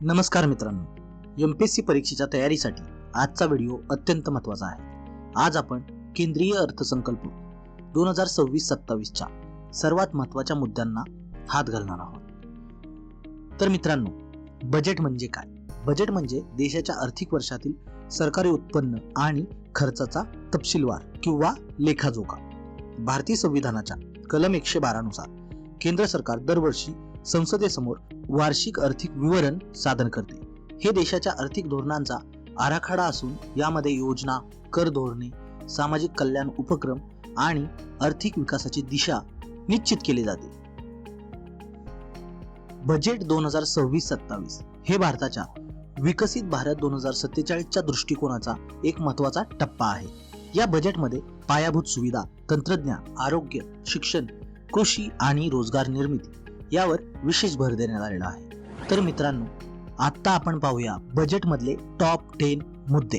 नमस्कार मित्रांनो. M P S C परीक्षेच्या तयारीसाठी आजचा व्हिडिओ अत्यंत महत्त्वाचा आहे. आज आपण केंद्रीय अर्थसंकल्प दोन हजार सव्वीस सत्तावीसच्या सर्वात महत्त्वाच्या मुद्द्यांना हात घालणार आहोत. तर मित्रांनो बजेट म्हणजे काय? बजेट म्हणजे देशाच्या आर्थिक वर्षातील सरकारी उत्पन्न आणि खर्चाचा तपशीलवार किंवा लेखाजोखा. भारतीय संविधानाच्या कलम एकशे बारानुसार केंद्र सरकार दरवर्षी संसदेसमोर वार्षिक आर्थिक विवरण सादर करते. हे देशाच्या आर्थिक धोरणांचा आराखडा असून यामध्ये योजना कर धोरणे सामाजिक कल्याण उपक्रम आणि आर्थिक विकासाची दिशा निश्चित केली जाते. बजेट दोन हजार सव्वीस सत्तावीस हे भारताच्या विकसित भारत दोन हजार सत्तेचाळीसच्या दृष्टिकोनाचा एक महत्त्वाचा टप्पा आहे. या बजेटमध्ये पायाभूत सुविधा तंत्रज्ञान आरोग्य शिक्षण कृषी आणि रोजगार निर्मिती यावर विशेष भर देण्यात आलेला आहे. तर मित्रांनो आता आपण पाहूया बजेटमधले टॉप टेन मुद्दे.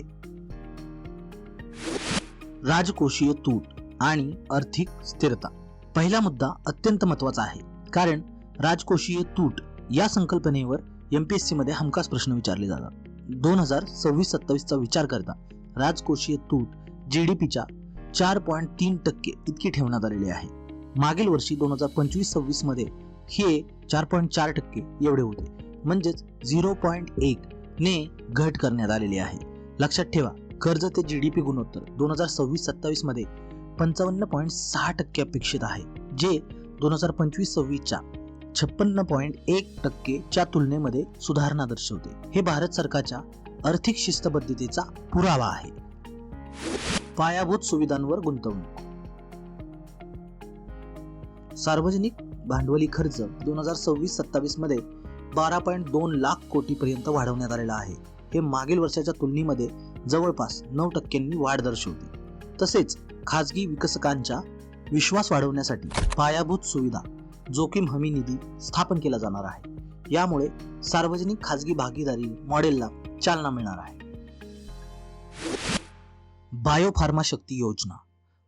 राजकोषीय तूट आणि आर्थिक स्थिरता. पहिला मुद्दा अत्यंत महत्त्वाचा आहे. कारण राजकोषीय तूट या संकल्पनेवर एमपीएससी मध्ये हमखास प्रश्न विचारले जातात. दोन हजार सव्वीस सत्तावीसचा विचार करता राजकोषीय तूट जीडीपीच्या चार पॉईंट तीन टक्के इतकी ठेवण्यात आलेली आहे. मागील वर्षी दोन हजार पंचवीस सव्वीसमध्ये हे चार पॉईंट चार टक्के एवढे होते. म्हणजेच झिरो पॉईंट एक ने घट करण्यात आलेली आहे. लक्षात ठेवा कर्ज ते जी डी पी गुणोत्तर दोन हजार सव्वीस सत्तावीसमध्ये पंचावन्न पॉईंट सहा टक्के अपेक्षित आहे जे दोन हजार पंचवीस सव्वीसच्या छप्पन्न पॉईंट एक टक्केच्या तुलनेमध्ये सुधारणा दर्शवते. हे भारत सरकारच्या आर्थिक शिस्तबद्धतेचा पुरावा आहे. पायाभूत सुविधांवर गुंतवणूक. सार्वजनिक भांडवली खर्च दोन हजार सव्वीस सत्तावीसमध्ये बारा पॉईंट दोन लाख कोटीपर्यंत वाढवण्यात आलेला आहे. हे मागील वर्षाच्या तुलनेमध्ये जवळपास नऊ टक्क्यांनी वाढ दर्शवते. तसेच खाजगी विकसकांचा विश्वास वाढवण्यासाठी पायाभूत सुविधा जोखीम हमी निधी स्थापन केला जाणार आहे. यामुळे सार्वजनिक खाजगी भागीदारी मॉडेलला चालना मिळणार आहे. बायोफार्मा शक्ती योजना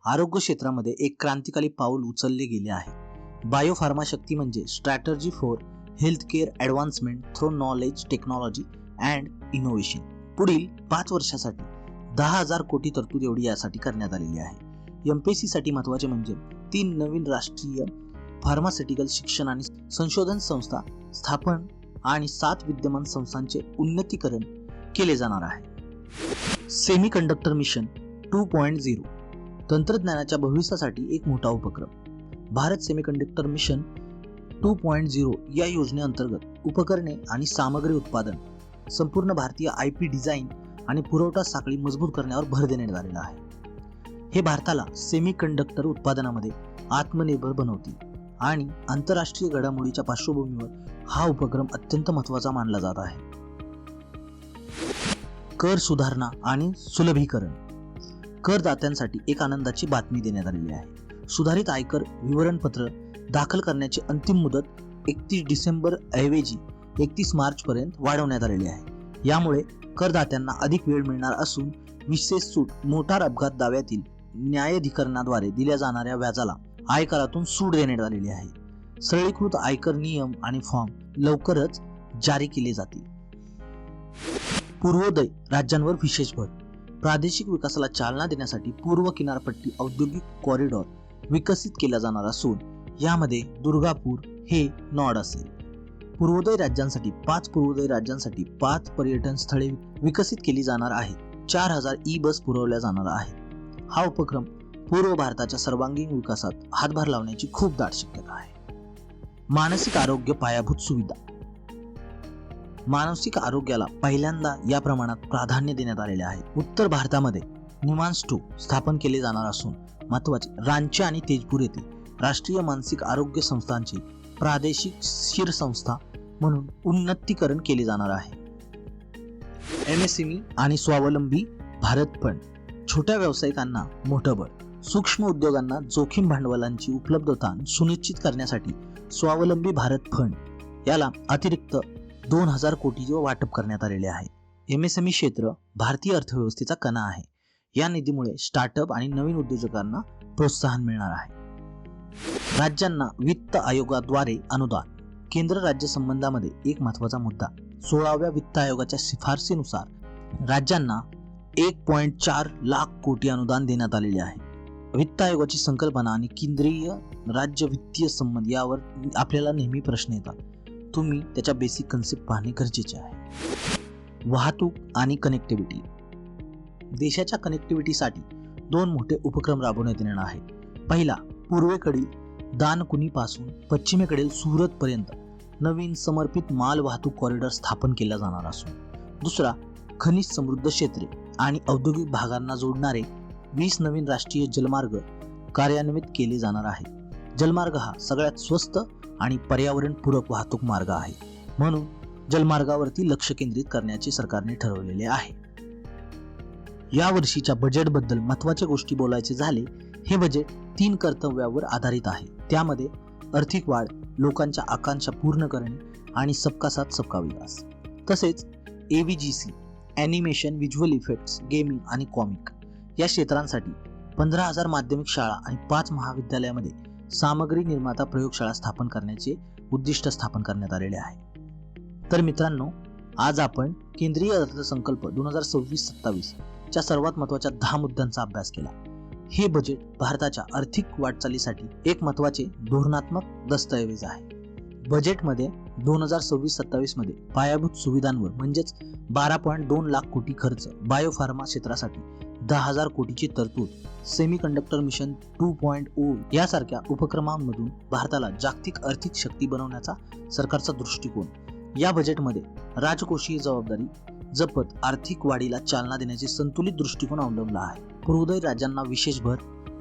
आरोग्य क्षेत्रामध्ये एक क्रांतिकारी पाऊल उचलले गेले आहे. बायोफार्मा शक्ती म्हणजे strategy for health care advancement through knowledge technology and innovation. पुढील पाच वर्षासाठी दहा हजार कोटी तरतूद एवढी यासाठी करण्यात आलेली आहे. एमपीएससी साठी महत्त्वाचे म्हणजे तीन नवीन राष्ट्रीय फार्मास्युटिकल शिक्षण आणि संशोधन संस्था स्थापन आणि सात विद्यमान संस्थांचे उन्नतीकरण केले जाणार आहे. Semiconductor mission two point zero. तंत्रज्ञानाच्या भविष्यासाठी एक मोठा उपक्रम. Bharat semiconductor mission two point zero या योजनेअंतर्गत उपकरणे आणि सामग्री उत्पादन संपूर्ण भारतीय आय पी डिझाईन आणि पुरवठा साखळी मजबूत करण्यावर भर देण्यात आलेला आहे. हे भारताला सेमी कंडक्टर उत्पादनामध्ये आत्मनिर्भर बनवतील आणि आंतरराष्ट्रीय घडामोडीच्या पार्श्वभूमीवर हा उपक्रम अत्यंत महत्त्वाचा मानला जात आहे. कर सुधारणा आणि सुलभीकरण. करदात्यांसाठी एक आनंदाची बातमी देण्यात आलेली आहे. सुधारित आयकर विवरणपत्र दाखल करण्याची अंतिम मुदत एकतीस डिसेंबर ऐवजी एकतीस मार्चपर्यंत वाढवण्यात आलेली आहे. यामुळे करदात्यांना अधिक वेळ मिळणार असून विशेष सूट मोटार अपघात दाव्यातील न्यायाधिकरणाद्वारे दिल्या जाणाऱ्या व्याजाला आयकरातून सूट देण्यात आलेली आहे. सरळीकृत आयकर नियम आणि फॉर्म लवकरच जारी केले जातील. पूर्वोदय राज्यांवर विशेष भर. प्रादेशिक विकासाला चालना देण्यासाठी पूर्व किनारपट्टी औद्योगिक कॉरिडॉर विकसित केला जाणार असून यामध्ये दुर्गापूर हे नॉड असेल. पूर्वोदय राज्यांसाठी पाच पूर्वोदय राज्यांसाठी पाच पर्यटन स्थळे विकसित केली जाणार आहेत. चार हजार ई बस पुरवल्या जाणार आहेत. हा उपक्रम पूर्व भारताच्या सर्वांगीण विकासात हातभार लावण्याची खूप दाट शक्यता आहे. मानसिक आरोग्य पायाभूत सुविधा. मानसिक आरोग्याला पहिल्यांदा या प्रमाणात प्राधान्य देण्यात आलेले आहे. उत्तर भारतामध्ये निमान्स टू स्थापन केले जाणार असून महत्त्वाचे रांची आणि तेजपूर येथे राष्ट्रीय मानसिक आरोग्य संस्थांची प्रादेशिक शिर संस्था म्हणून उन्नतीकरण केले जाणार आहे. एम एस आणि स्वावलंबी भारत फंड. छोट्या व्यावसायिकांना मोठं बळ. सूक्ष्म उद्योगांना जोखीम भांडवलांची उपलब्धता सुनिश्चित करण्यासाठी स्वावलंबी भारत फंड याला अतिरिक्त दोन हजार कोटी वाटप करण्यात आलेले आहे. एम एस एम ई क्षेत्र भारतीय अर्थव्यवस्थेचा कणा आहे. या निधीमुळे स्टार्टअप आणि नवीन उद्योजकांना प्रोत्साहन मिळणार आहे. राज्यांना वित्त आयोगाद्वारे अनुदान केंद्र राज्य संबंधामध्ये एक महत्त्वाचा मुद्दा. सोळाव्या वित्त आयोगाच्या शिफारसीनुसार राज्यांना एक पॉईंट चार लाख कोटी अनुदान देण्यात आलेले आहे. वित्त आयोगाची संकल्पना आणि केंद्रीय राज्य वित्तीय संबंध यावर आपल्याला नेहमी प्रश्न येतात. तुम्ही त्याच्या बेसिक कन्सेप्ट पाहणे गरजेचे आहे. वाहतूक आणि कनेक्टिव्हिटी देशाच्या कनेक्टिव्हिटीसाठी दोन मोठे उपक्रम राबवण्यात येणार आहे पहिला पूर्वेकडील दानकुनीपासून पश्चिमेकडील सुरतपर्यंत नवीन समर्पित माल वाहतूक कॉरिडॉर स्थापन केला जाणार असून दुसरा खनिज समृद्ध क्षेत्रे आणि औद्योगिक भागांना जोडणारे वीस नवीन राष्ट्रीय जलमार्ग कार्यान्वित केले जाणार आहे जलमार्ग हा सगळ्यात स्वस्त आणि पर्यावरणपूरक वाहतूक मार्ग आहे. म्हणून जलमार्गावरती लक्ष केंद्रित करण्याचे सरकारने ठरवलेले आहे. या वर्षीच्या बजेटबद्दल महत्त्वाच्या गोष्टी बोलायचे झाले हे बजेट तीन कर्तव्यावर आधारित आहे. त्यामध्ये आर्थिक वाढ लोकांच्या आकांक्षा पूर्ण करणे आणि सबका साथ सबका विकास. तसेच A V G C animation visual effects gaming आणि कॉमिक या क्षेत्रांसाठी पंधरा हजार माध्यमिक शाळा आणि पाच महाविद्यालयामध्ये सामग्री निर्माता प्रयोगशाळा स्थापन करण्याचे उद्दिष्ट स्थापन करण्यात आलेले आहे. तर मित्रांनो आज आपण केंद्रीय अर्थसंकल्प दोन हजार सव्वीस सत्तावीस च्या सर्वात महत्त्वाच्या दहा मुद्द्यांचा अभ्यास केला. हे बजेट भारताच्या आर्थिक वाटचालीसाठी एक महत्त्वाचे धोरणात्मक दस्तऐवज आहे. बजेटमध्ये दोन हजार सव्वीस सत्तावीसमध्ये पायाभूत सुविधांवर म्हणजेच बारा पॉईंट दोन लाख कोटी खर्च बायोफार्मा क्षेत्रासाठी दहा हजार कोटीची तरतूद semiconductor mission two point O यासारख्या उपक्रमांमधून भारताला जागतिक आर्थिक शक्ती बनवण्याचा सरकारचा दृष्टिकोन. या बजेटमध्ये राजकोषीय जबाबदारी जपत आर्थिक वाढीला चालना देण्याचे संतुलित दृष्टिकोन अवलंबला आहे. पूर्वोदय राज्यांना विशेष भर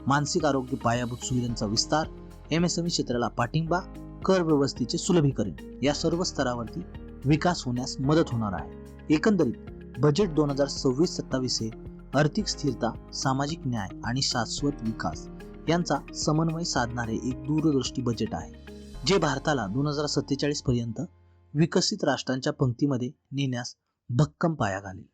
मानसिक आरोग्य पायाभूत सुविधांचा विस्तार एम एस एम क्षेत्राला पाठिंबा कर व्यवस्थेचे सुलभीकरण या सर्व स्तरावरती विकास होण्यास मदत होणार आहे. एकंदरीत बजेट दोन हजार सव्वीस सत्तावीस हे आर्थिक स्थिरता सामाजिक न्याय आणि शाश्वत विकास यांचा समन्वय साधणारे एक दूरदृष्टी बजेट आहे जे भारताला दोन हजार सत्तेचाळीस पर्यंत विकसित राष्ट्रांच्या पंक्तीमध्ये नेण्यास भक्कम पाया घालेल.